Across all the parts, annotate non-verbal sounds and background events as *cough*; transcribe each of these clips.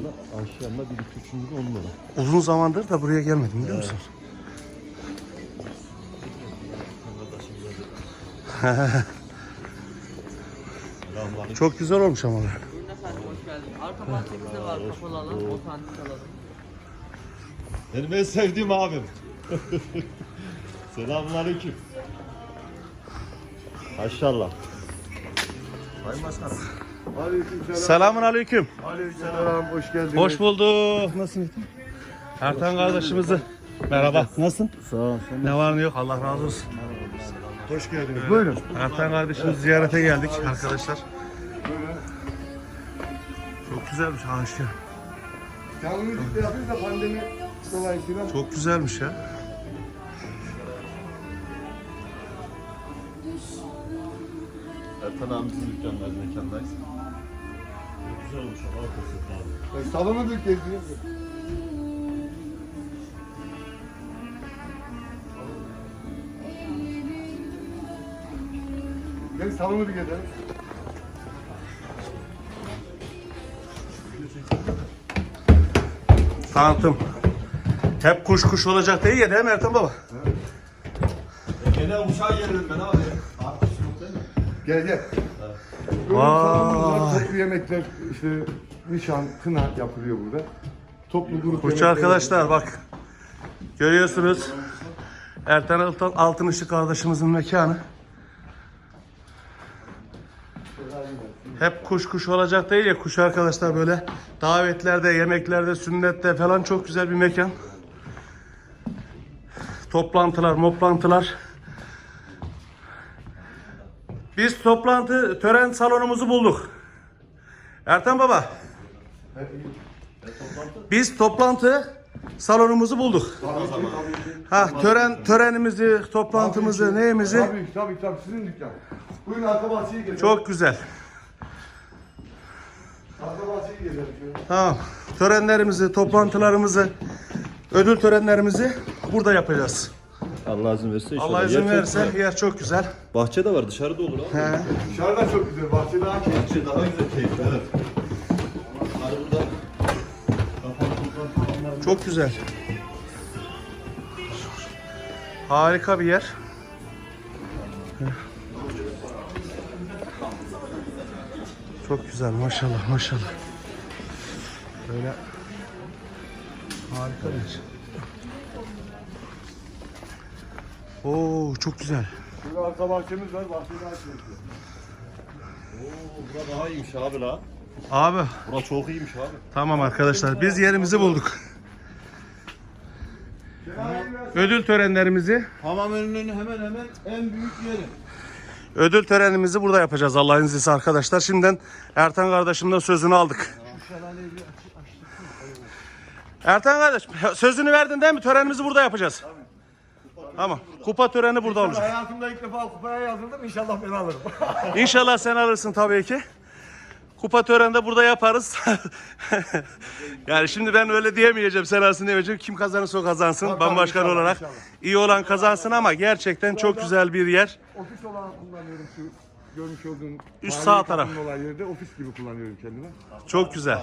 lira. Aşağıda bir iki üçüncü de on lira. Uzun zamandır da buraya gelmedim biliyor musun? Çok güzel olmuş ama. Buyurun efendim hoş geldiniz. Arka bahçemizde var kapalı alan, otantik alanı. Benim en sevdiğim abim. *laughs* Selamünaleyküm. Maşallah. Sayın Başkanım. Aleykümselam. Selamun aleyküm. Aleykümselam. Hoş geldiniz. Hoş bulduk. Nasılsın? Ertan kardeşimizi. Merhaba. Nasılsın? Sağ ol. Ne var ne yok Allah razı olsun. Hoş geldiniz. Buyurun. Ertan kardeşimizi ziyarete geldik arkadaşlar. Çok güzelmiş ağaçlar. Canlı müzik de yapıyoruz da pandemi dolayısıyla. Çok güzelmiş ya. Ertan abimizin dükkandayız, mekandayız. Çok güzel olmuş ama ortası abi. E, salonu da gezdiriyoruz. Gel salonu bir gezelim. Tanıtım. Hep kuş kuş olacak değil ya değil mi Ertan baba? Gene uçağa geldim ben abi. Gel gel. Böyle Vay. Toplu yemekler, işte nişan, kına yapılıyor burada. Toplu grup Kuşçu yemekleri- arkadaşlar bak. Görüyorsunuz. Ertan Altın, Altın Işık kardeşimizin mekanı. Hep kuş kuş olacak değil ya kuş arkadaşlar böyle davetlerde, yemeklerde, sünnette falan çok güzel bir mekan. Toplantılar, moplantılar. Biz toplantı, tören salonumuzu bulduk. Ertan Baba. Biz toplantı salonumuzu bulduk. Ha tören törenimizi, toplantımızı, neyimizi Tabii tabii tabii sizin dükkan. Buyurun arka bahçeyi gezelim. çok güzel. Arka bahçeyi gezelim şöyle. Tamam. Törenlerimizi, toplantılarımızı, ödül törenlerimizi burada yapacağız. Allah izin verirse inşallah. Allah izin Yer çok verirse güzel. yer çok güzel. Bahçe de var dışarıda olur abi. He. Dışarıda çok güzel, bahçe daha keyifli. Daha güzel keyifli evet. Burada Çok güzel. Harika bir yer. Çok güzel maşallah maşallah. Böyle harika bir yer. Oo çok güzel. Şurada arka bahçemiz var, bahçe daha keyifli. Oo, bura daha iyiymiş abi la. Abi Bura çok iyiymiş abi. tamam arkadaşlar biz yerimizi bulduk. Ödül törenlerimizi Hamam önünün hemen hemen en büyük yeri. Ödül törenimizi burada yapacağız Allah'ın izniyle arkadaşlar. Şimdiden Ertan kardeşimden sözünü aldık. Ertan kardeş sözünü verdin değil mi? Törenimizi burada yapacağız. Tamam. Kupa töreni burada olacak. Hayatımda ilk defa kupaya yazıldım, inşallah ben alırım. *laughs* İnşallah sen alırsın tabii ki. Kupa töreni de burada yaparız. *laughs* yani şimdi ben öyle diyemeyeceğim sen alsın diyemeyeceğim. Kim kazanırsa o kazansın. Tabii, Ben başkan inşallah, olarak. inşallah. iyi olan kazansın ama gerçekten çok güzel bir yer. ofis olarak kullanıyorum şu görmüş olduğun Üst sağ taraf. olan yerde ofis gibi kullanıyorum kendime. Çok güzel.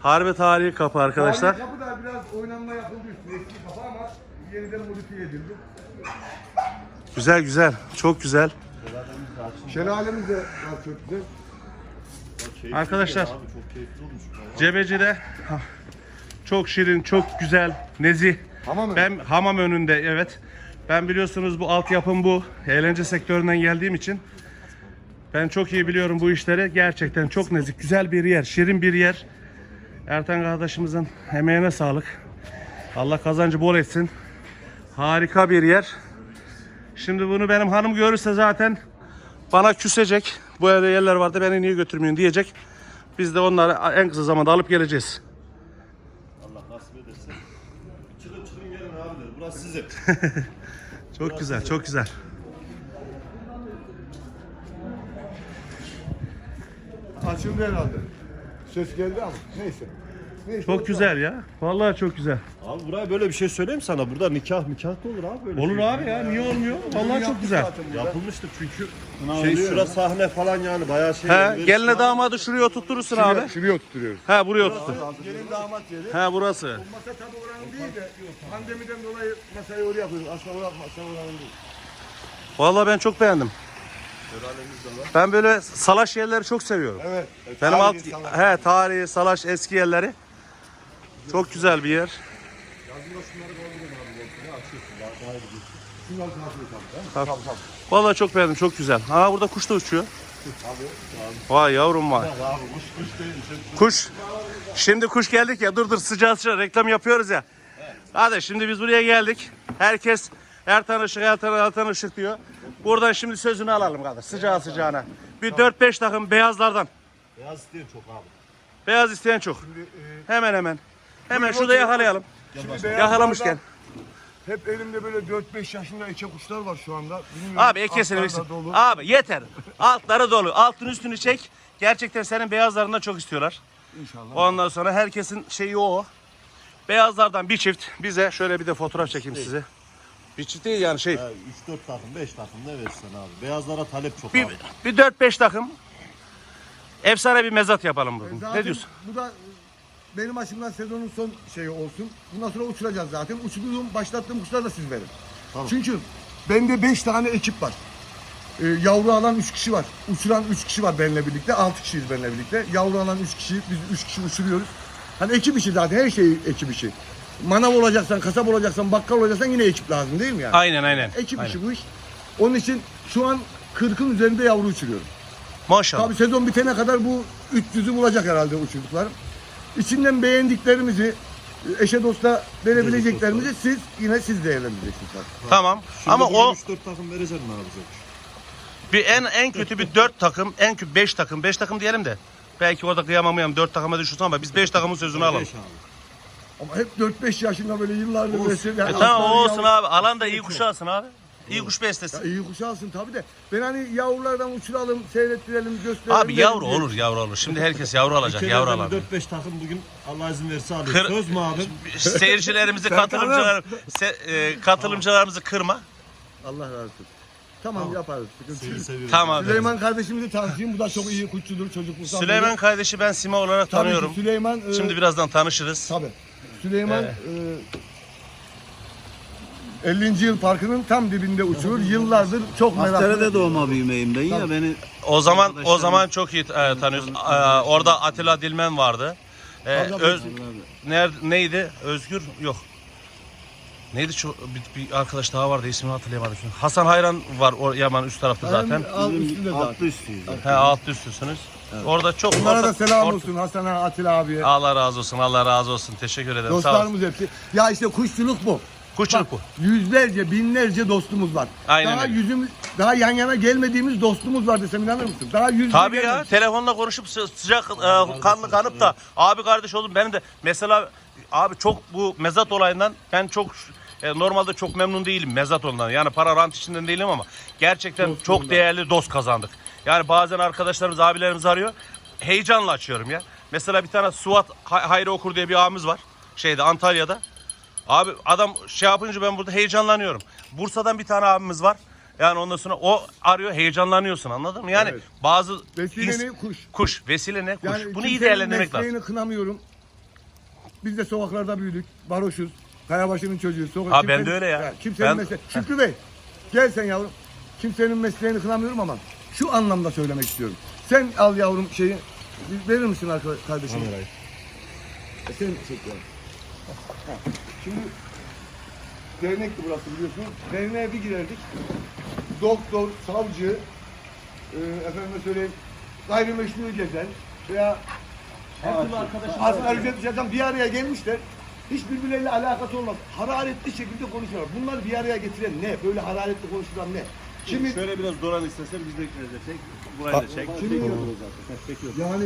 Harbi tarihi kapı arkadaşlar. Tarihi kapı da biraz oynanma yapıldı üstüne eski kapı ama yeniden modifiye edildi. Güzel güzel. Çok güzel. Şelalemiz de var çok güzel. Arkadaşlar. Abi çok keyifli olmuş. Cebeci'de ha, çok şirin, çok güzel, nezih. Hamam Ben hamam önünde evet. Ben biliyorsunuz bu altyapım bu. Eğlence sektöründen geldiğim için ben çok iyi biliyorum bu işleri. Gerçekten çok nezih, güzel bir yer, şirin bir yer. Ertan kardeşimizin emeğine sağlık. Allah kazancı bol etsin. Harika bir yer. Şimdi bunu benim hanım görürse zaten bana küsecek. Bu evde yerler vardı beni niye götürmüyorsun diyecek. Biz de onları en kısa zamanda alıp geleceğiz. Allah nasip ederse. Çıkın çıkın gelin abiler. Burası sizin. *laughs* Çok güzel, çok güzel. Açıldı herhalde. Ses geldi ama neyse. Neyse, Çok güzel ya. Vallahi çok güzel. Abi buraya böyle bir şey söyleyeyim sana. Burada nikah nikah da olur abi böyle Olur şey. abi ya. Niye olmuyor? Vallahi çok güzel. Yapılmıştır çünkü şey şura sahne falan yani bayağı şey. He, geline damadı şuraya oturturursun abi. Şuraya, oturtuyoruz. He buraya oturtur. Gelin damat yeri. He burası. Masa tabi oranın değil de pandemiden dolayı masayı oraya koyuyoruz. Aslında oraya masa oranın değil. Vallahi ben çok beğendim. Ben böyle salaş yerleri çok seviyorum. Evet. Benim Tarihi alt he tarihi salaş eski yerleri. Çok güzel bir yer. Şunlar nasıl tabii. Tabii. Tabii tabii. Vallahi çok beğendim. Çok güzel. Ha burada kuş da uçuyor. Vay yavrum vay. Abi kuş kuş değil. Kuş. Şimdi kuş geldik ya. Dur dur sıcağı sıcağı reklam yapıyoruz ya. Hadi şimdi biz buraya geldik. Herkes her tanışık her tanışık her tanışık diyor. Buradan şimdi sözünü alalım kardeş. Sıcağı sıcağına. Bir 4-5 takım beyazlardan. beyaz isteyen çok abi. Beyaz isteyen çok. Hemen hemen. Hemen şurada yakalayalım. Yakalamışken. Hep elimde böyle 4-5 yaşında eke kuşlar var şu anda. Bilmiyorum, Abi da dolu. Abi yeter. Altları dolu. Altın üstünü çek. Gerçekten senin beyazlarından çok istiyorlar. İnşallah. Ondan sonra herkesin şeyi o. Beyazlardan bir çift. Bize şöyle bir de fotoğraf çekeyim size. Bir çift değil yani şey. 3-4 takım 5 takım ne verirsen abi. Beyazlara talep çok Bir, abi. bir 4-5 takım. Efsane bir mezat yapalım bugün. Zaten Ne diyorsun? Bu da benim açımdan sezonun son şeyi olsun. Bundan sonra uçuracağız zaten. Uçurduğum, başlattığım kuşlar da siz verin. Çünkü bende 5 tane ekip var. Ee, yavru alan 3 kişi var. Uçuran 3 kişi var benimle birlikte. 6 kişiyiz benimle birlikte. Yavru alan 3 kişi, biz 3 kişi uçuruyoruz. Hani ekip işi zaten her şey ekip işi. Manav olacaksan, kasap olacaksan, bakkal olacaksan yine ekip lazım değil mi yani? Aynen aynen. Ekip aynen. işi bu iş. Onun için şu an 40'ın üzerinde yavru uçuruyorum. Maşallah. Tabii sezon bitene kadar bu 300'ü bulacak herhalde uçurduklarım. İçinden beğendiklerimizi, eşe dosta verebileceklerimizi siz yine siz değerlendireceksiniz. Tamam. Şimdi Ama o 3-4 takım vereceksin mi abi? bir en en kötü bir 4 takım, en kötü 5 takım. 5 takım diyelim de. Belki orada kıyamamayalım 4 takıma düşürsün ama biz 5 takımın sözünü alalım. 5 abi. Ama hep 4-5 yaşında böyle yıllardır böyle E tamam olsun abi. Alanda iyi kuş alsın abi. İyi kuş beslesin. İyi kuş alsın tabii de. Ben hani yavrulardan uçuralım, seyrettirelim, gösterelim. Abi yavru dedim. olur yavru olur. Şimdi herkes yavru alacak yavru alan. 4-5 takım bugün Allah izin verirse alıyor. Kır- Söz mü abi? *laughs* Seyircilerimizi, katılımcılar, se- e, katılımcılarımızı kırma. Allah razı olsun. Tamam, yaparız. Sıkıntı Seni yok. seviyorum. Tamam abi. Süleyman kardeşimizi tanıtayım. Bu da çok iyi kuşçudur çocukluktan Süleyman beri. kardeşi ben Sima olarak Tabii ki tanıyorum. Süleyman e, Şimdi birazdan tanışırız. Tabii. Süleyman e, 50. yıl parkının tam dibinde uçurur. Yıllardır çok meraklı. Hastanede doğma büyümeyim ben ya beni O zaman o zaman çok iyi e, tanıyorsun. E, orada Atilla Dilmen vardı. E, Öz, ner, neydi? Özgür yok. Neydi şu bir, bir arkadaş daha vardı ismini hatırlayamadım şimdi. Hasan Hayran var o Yaman üst tarafta zaten. Alt üstünde zaten. altlı üstüyüz. He alt üstüsünüz. Orada çok Onlara da orta- selam orta- olsun Hasan'a, Atilla abiye. Allah razı olsun. Allah razı olsun. Teşekkür ederim. Sağ. Dostlarımız hepsi. Ya işte kuşçuluk bu. Kuşçuluk Bak. Yüzlerce, binlerce dostumuz var. Aynen daha öyle. yüzümüz, daha yan yana gelmediğimiz dostumuz var desem inanır mısın? Daha yüz yüze Tabii ya gelmedik. telefonla konuşup sı- sıcak e, kanlı kanıp da abi kardeş oğlum benim de mesela abi çok bu mezat olayından ben çok e, normalde çok memnun değilim mezat olayından. Yani para rant içinden değilim ama gerçekten çok değerli dost kazandık. Yani bazen arkadaşlarımız abilerimiz arıyor. Heyecanla açıyorum ya. Mesela bir tane Suat Hay- Hayri Okur diye bir abimiz var. Şeyde Antalya'da. Abi adam şey yapınca ben burada heyecanlanıyorum. Bursa'dan bir tane abimiz var. Yani ondan sonra o arıyor heyecanlanıyorsun anladın mı? Yani Evet. bazı Vesile ins- ne? Kuş. Kuş. Vesile ne? Kuş. Yani Bunu iyi kimsenin değerlendirmek lazım. mesleğini kınamıyorum. Biz de sokaklarda büyüdük. Varoşuz. Kayabaşı'nın çocuğu. Sokak, Ha, ben de öyle ya. kimsenin Ben- mesleği. Şükrü Bey. Gel sen yavrum. Kimsenin mesleğini kınamıyorum ama şu anlamda söylemek istiyorum. Sen al yavrum şeyi. Verir misin arka- kardeşim? E Sen çek yavrum. Şimdi dernekti burası biliyorsun. Derneğe bir girerdik. Doktor, savcı, e, efendime söyleyeyim gayrimeşru gezen veya asgari ücret çalışan bir araya gelmişler. Hiç birbirleriyle alakası olmaz. Hararetli şekilde konuşuyorlar. Bunlar bir araya getiren ne? Böyle hararetli konuşulan ne? Kimi Şöyle biraz Doran istersen biz de çek. Burayı da çek. yani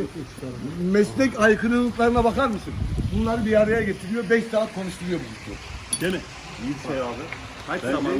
meslek aykırılıklarına bakar mısın? Bunları bir araya getiriyor. 5 saat konuşturuyor bu kişi. Değil mi? İyi bir şey abi. Kaç zaman?